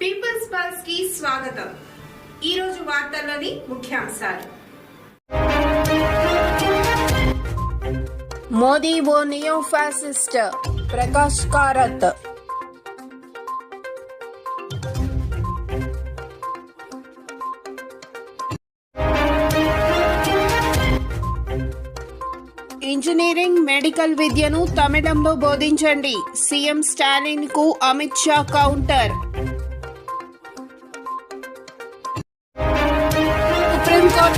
Peoples పల్స్కి స్వాగతం. ఈ రోజు వార్తల్లోని ముఖ్యాంశాలు. మోదీ ఓ neo fascist Prakash Karat. Engineering medical విద్యను తమిళంలో బోధించండి. CM స్టాలిన్కు Amit Shah counter.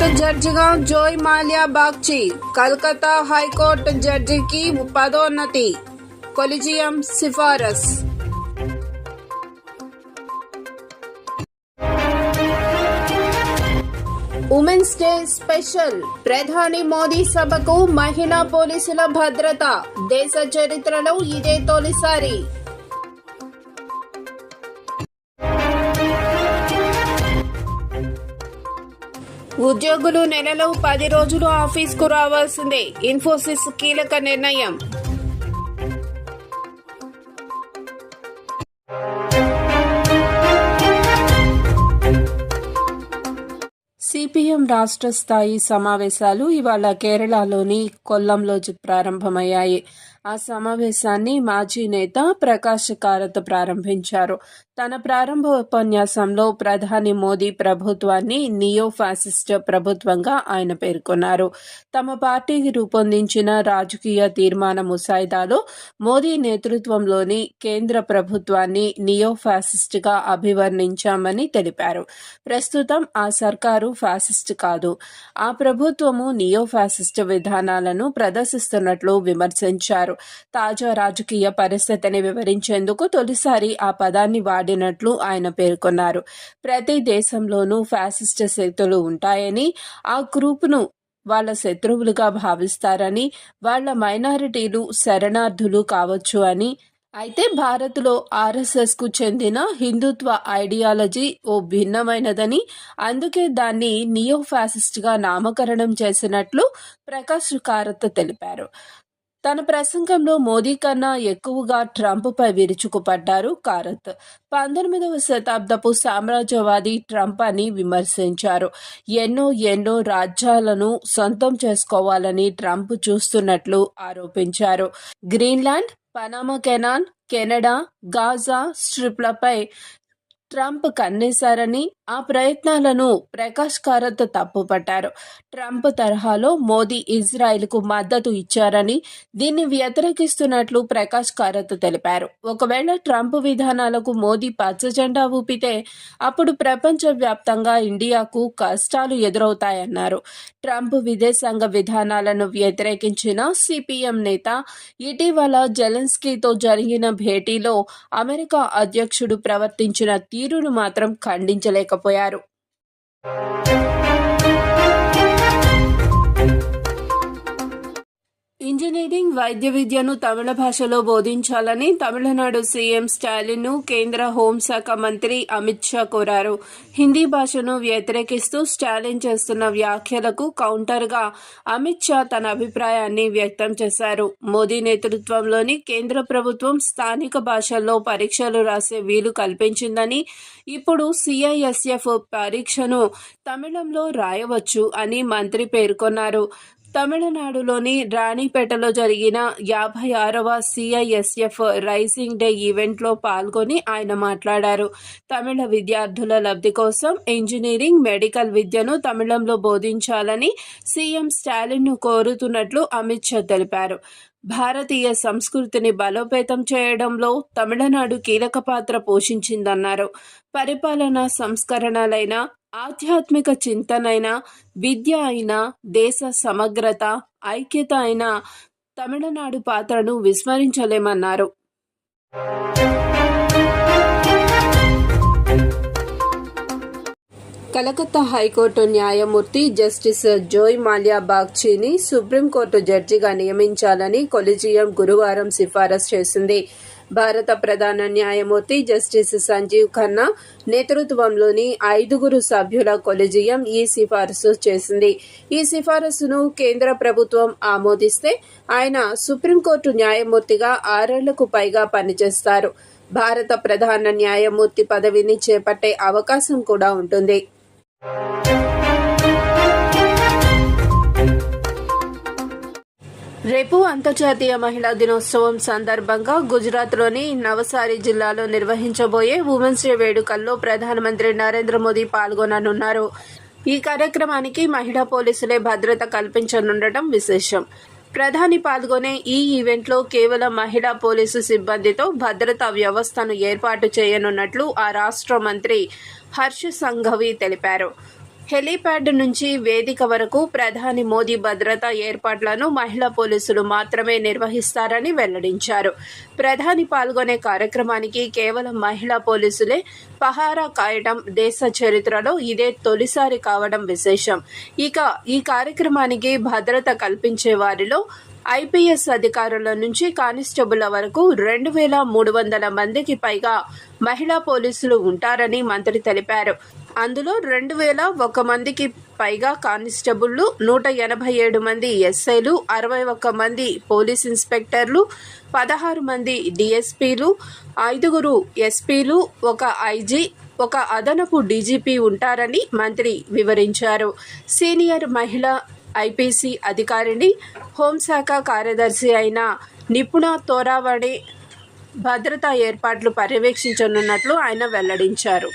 Supreme court జడ్జిగా జోయ్ మాల్యా బాగ్చి కలకత్తా హైకోర్టు జడ్జికి పదోన్నతి. కొలిజియం సిఫారస్. Women's day special. ప్రధాని మోదీ సభకు మహిళా పోలీసుల భద్రత. దేశ చరిత్రలో ఇదే తొలిసారి. ఉద్యోగులు నెలలో పది రోజులు ఆఫీస్కు రావాల్సిందే. ఇన్ఫోసిస్ కీలక నిర్ణయం. సిపిఎం రాష్ట్ర స్థాయి సమావేశాలు ఇవాళ కేరళలోని కొల్లంలో ప్రారంభమయ్యాయి. ఆ సమావేశాన్ని మాజీ నేత ప్రకాష్ కారత్ ప్రారంభించారు. తన ప్రారంభ ఉపన్యాసంలో ప్రధాని మోదీ ప్రభుత్వాన్ని నియో ఫ్యాసిస్ట్ ప్రభుత్వంగా ఆయన పేర్కొన్నారు. తమ పార్టీకి రూపొందించిన రాజకీయ తీర్మాన ముసాయిదాలో మోదీ నేతృత్వంలోని కేంద్ర ప్రభుత్వాన్ని నియో అభివర్ణించామని తెలిపారు. ప్రస్తుతం ఆ సర్కారు ఫ్యాసిస్ట్ కాదు. ఆ ప్రభుత్వము నియో ఫ్యాసిస్ట్ విధానాలను ప్రదర్శిస్తున్నట్లు విమర్శించారు. తాజా రాజకీయ పరిస్థితిని వివరించేందుకు తొలిసారి ఆ పదాన్ని వాడినట్లు ఆయన పేర్కొన్నారు. ప్రతి దేశంలోనూ ఫ్యాసిస్ట్ శక్తులు ఉంటాయని ఆ గ్రూపును వాళ్ళ శత్రువులుగా భావిస్తారని వాళ్ళ మైనారిటీలు శరణార్థులు కావచ్చు అని. అయితే భారత్లో ఆర్ఎస్ఎస్కు చెందిన హిందుత్వ ఐడియాలజీ ఓ భిన్నమైనదని అందుకే దాన్ని నియో ఫ్యాసిస్ట్గా నామకరణం చేసినట్లు ప్రకాష్ కారత్ తెలిపారు. తన ప్రసంగంలో మోదీ కన్నా ఎక్కువగా ట్రంప్ పై విరుచుకుపడ్డారు కారత్. పంతొమ్మిదవ శతాబ్దపు సామ్రాజ్యవాది ట్రంప్ అని విమర్శించారు. ఎన్నో ఎన్నో రాజ్యాలను సొంతం చేసుకోవాలని ట్రంప్ చూస్తున్నట్లు ఆరోపించారు. Greenland Panama canal Canada Gaza స్ట్రిప్లపై Trump కన్నేశారని ఆ ప్రయత్నాలను ప్రకాష్ కారత్ తప్పుపట్టారు ట్రంప్ తరహాలో మోదీ ఇజ్రాయెల్కు మద్దతు ఇచ్చారని దీన్ని వ్యతిరేకిస్తున్నట్లు ప్రకాష్ కారత్ తెలిపారు. ఒకవేళ ట్రంప్ విధానాలకు మోదీ పచ్చజెండా ఊపితే అప్పుడు ప్రపంచవ్యాప్తంగా ఇండియాకు కష్టాలు ఎదురవుతాయన్నారు. ట్రంప్ విదేశాంగ విధానాలను వ్యతిరేకించిన సిపిఎం నేత ఇటీవల జెలెన్స్కీతో జరిగిన భేటీలో అమెరికా అధ్యక్షుడు ప్రవర్తించిన తీరును మాత్రం apoiar ఇంజనీరింగ్ వైద్య విద్యను తమిళ భాషలో బోధించాలని తమిళనాడు సీఎం స్టాలిన్ను కేంద్ర హోంశాఖ మంత్రి అమిత్ షా కోరారు. హిందీ భాషను వ్యతిరేకిస్తూ స్టాలిన్ చేస్తున్న వ్యాఖ్యలకు కౌంటర్గా అమిత్ షా తన అభిప్రాయాన్ని వ్యక్తం చేశారు. మోదీ నేతృత్వంలోని కేంద్ర ప్రభుత్వం స్థానిక భాషల్లో పరీక్షలు రాసే వీలు కల్పించిందని ఇప్పుడు సిఐఎస్ఎఫ్ పరీక్షను తమిళంలో రాయవచ్చు అని మంత్రి పేర్కొన్నారు. తమిళనాడులోని రాణిపేటలో జరిగిన యాభై ఆరవ సిఐఎస్ఎఫ్ రైజింగ్ డే ఈవెంట్లో పాల్గొని ఆయన మాట్లాడారు. తమిళ విద్యార్థుల లబ్ధి కోసం ఇంజనీరింగ్ మెడికల్ విద్యను తమిళంలో బోధించాలని సీఎం స్టాలిన్ను కోరుతున్నట్లు అమిత్ షా తెలిపారు. భారతీయ సంస్కృతిని బలోపేతం చేయడంలో తమిళనాడు కీలక పాత్ర పోషించిందన్నారు. పరిపాలనా సంస్కరణలైన ఆధ్యాత్మిక చింతనైన విద్య అయిన దేశ సమగ్రత ఐక్యత అయిన తమిళనాడు పాత్రను విస్మరించలేమన్నారు. కలకత్తా హైకోర్టు న్యాయమూర్తి జస్టిస్ జోయ్ మాల్యా బాగ్చీని సుప్రీంకోర్టు జడ్జిగా నియమించాలని కొలిజియం గురువారం సిఫారసు చేసింది. భారత ప్రధాన న్యాయమూర్తి జస్టిస్ సంజీవ్ ఖన్నా నేతృత్వంలోని ఐదుగురు సభ్యుల కొలిజియం ఈ సిఫారసు చేసింది. ఈ సిఫారసును కేంద్ర ప్రభుత్వం ఆమోదిస్తే ఆయన సుప్రీంకోర్టు న్యాయమూర్తిగా ఆరేళ్ళకు పైగా పనిచేస్తారు. భారత ప్రధాన న్యాయమూర్తి పదవిని చేపట్టే అవకాశం కూడా ఉంటుంది. రేపు అంతర్జాతీయ మహిళా దినోత్సవం సందర్భంగా గుజరాత్లోని నవసారి జిల్లాలో నిర్వహించబోయే ఉమెన్స్ డే వేడుకల్లో ప్రధానమంత్రి నరేంద్ర మోదీ పాల్గొననున్నారు. ఈ కార్యక్రమానికి మహిళా పోలీసులే భద్రత కల్పించనుండటం విశేషం. ప్రధాని పాల్గొనే ఈ ఈవెంట్లో కేవలం మహిళా పోలీసు సిబ్బందితో భద్రతా వ్యవస్థను ఏర్పాటు చేయనున్నట్లు ఆ రాష్ట్ర మంత్రి హర్ష సంఘవి తెలిపారు. హెలీప్యాడ్ నుంచి వేదిక వరకు ప్రధాని మోదీ భద్రతా ఏర్పాట్లను మహిళా పోలీసులు మాత్రమే నిర్వహిస్తారని వెల్లడించారు. ప్రధాని పాల్గొనే కార్యక్రమానికి కేవలం మహిళా పోలీసులే పహారా కాయటం దేశ చరిత్రలో ఇదే తొలిసారి కావడం విశేషం. ఇక ఈ కార్యక్రమానికి భద్రత కల్పించే వారిలో ఐపీఎస్ అధికారుల నుంచి కానిస్టేబుల్ వరకు రెండు వేల మూడు వందల మందికి పైగా మహిళా పోలీసులు ఉంటారని మంత్రి తెలిపారు. అందులో రెండు వేల ఒక మందికి పైగా కానిస్టేబుళ్ళు నూట ఎనభై ఏడు మంది ఎస్ఐలు అరవై ఒక్క మంది పోలీస్ ఇన్స్పెక్టర్లు పదహారు మంది డిఎస్పీలు ఐదుగురు ఎస్పీలు ఒక ఐజీ ఒక అదనపు డీజీపీ ఉంటారని మంత్రి వివరించారు. సీనియర్ మహిళ ఐపీసీ అధికారిని హోంశాఖ కార్యదర్శి అయిన నిపుణ తోరావడే భద్రతా ఏర్పాట్లు పర్యవేక్షించనున్నట్లు ఆయన వెల్లడించారు.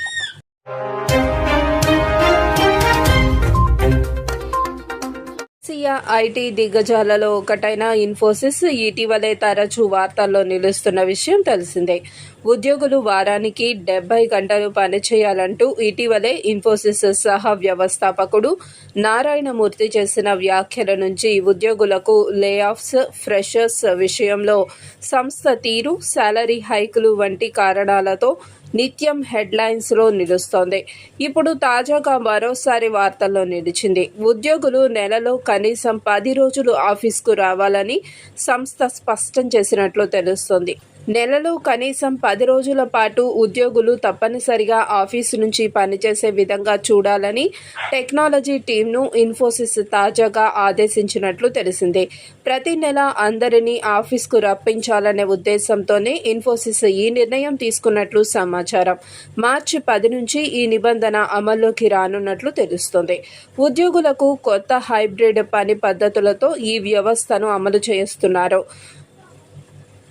ఐటీ దిగ్గజాలలో ఒకటైన ఇన్ఫోసిస్ ఇటీవలే తరచూ వార్తల్లో నిలుస్తున్న విషయం తెలిసిందే. ఉద్యోగులు వారానికి డెబ్బై గంటలు పనిచేయాలంటూ ఇటీవలే ఇన్ఫోసిస్ సహ వ్యవస్థాపకుడు నారాయణమూర్తి చేసిన వ్యాఖ్యల నుంచి ఉద్యోగులకు లేఆఫ్స్ ఫ్రెషర్స్ విషయంలో సంస్థ తీరు శాలరీ హైకులు వంటి కారణాలతో నిత్యం హెడ్లైన్స్లో నిలుస్తోంది. ఇప్పుడు తాజాగా మరోసారి వార్తల్లో నిలిచింది. ఉద్యోగులు నెలలో కనీసం పది రోజులు ఆఫీస్కు రావాలని సంస్థ స్పష్టం చేసినట్లు తెలుస్తోంది. నెలలో కనీసం పది రోజుల పాటు ఉద్యోగులు తప్పనిసరిగా ఆఫీసు నుంచి పనిచేసే విధంగా చూడాలని టెక్నాలజీ టీంను ఇన్ఫోసిస్ తాజాగా ఆదేశించినట్లు తెలిసింది. ప్రతి నెల అందరినీ ఆఫీస్కు రప్పించాలనే ఉద్దేశంతోనే ఇన్ఫోసిస్ ఈ నిర్ణయం తీసుకున్నట్లు సమాచారం. మార్చి పది నుంచి ఈ నిబంధన అమల్లోకి రానున్నట్లు తెలుస్తోంది. ఉద్యోగులకు కొత్త హైబ్రిడ్ పని పద్ధతులతో ఈ వ్యవస్థను అమలు చేస్తున్నారు.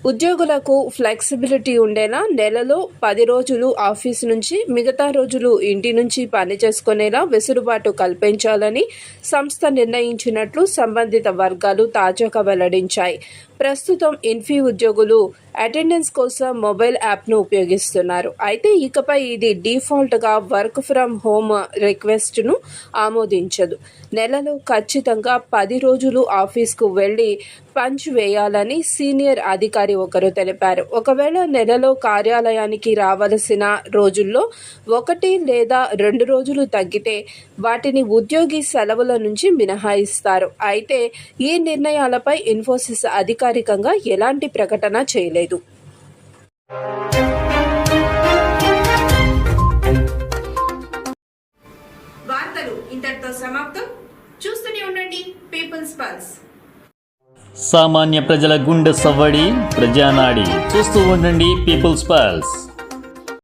ఉద్యోగులకు ఫ్లెక్సిబిలిటీ ఉండేలా నెలలో పది రోజులు ఆఫీస్ నుంచి మిగతా రోజులు ఇంటి నుంచి పని చేసుకునేలా వెసులుబాటు కల్పించాలని సంస్థ నిర్ణయించినట్లు సంబంధిత వర్గాలు తాజాగా వెల్లడించాయి. ప్రస్తుతం ఇన్ఫీ ఉద్యోగులు అటెండెన్స్ కోసం మొబైల్ యాప్ను ఉపయోగిస్తున్నారు. అయితే ఇకపై ఇది డిఫాల్ట్గా వర్క్ ఫ్రమ్ హోమ్ రిక్వెస్ట్ను ఆమోదించదు. నెలలో ఖచ్చితంగా పది రోజులు ఆఫీస్కు వెళ్ళి పంచ్ వేయాలని సీనియర్ అధికారి ఒకరు తెలిపారు. ఒకవేళ నెలలో కార్యాలయానికి రావలసిన రోజుల్లో ఒకటి లేదా రెండు రోజులు తగ్గితే వాటిని ఉద్యోగి సెలవుల నుంచి మినహాయిస్తారు. అయితే ఈ నిర్ణయాలపై ఇన్ఫోసిస్ అధికారికంగా ఎలాంటి ప్రకటన చేయలేదు. వార్తలు ఇంతటితో సమాప్తం. చూస్తూనే ఉండండి పీపుల్స్ పల్స్ సామాన్య ప్రజల గుండె సవ్వడి ప్రజానాడి. చూస్తూ ఉండండి పీపుల్స్ పల్స్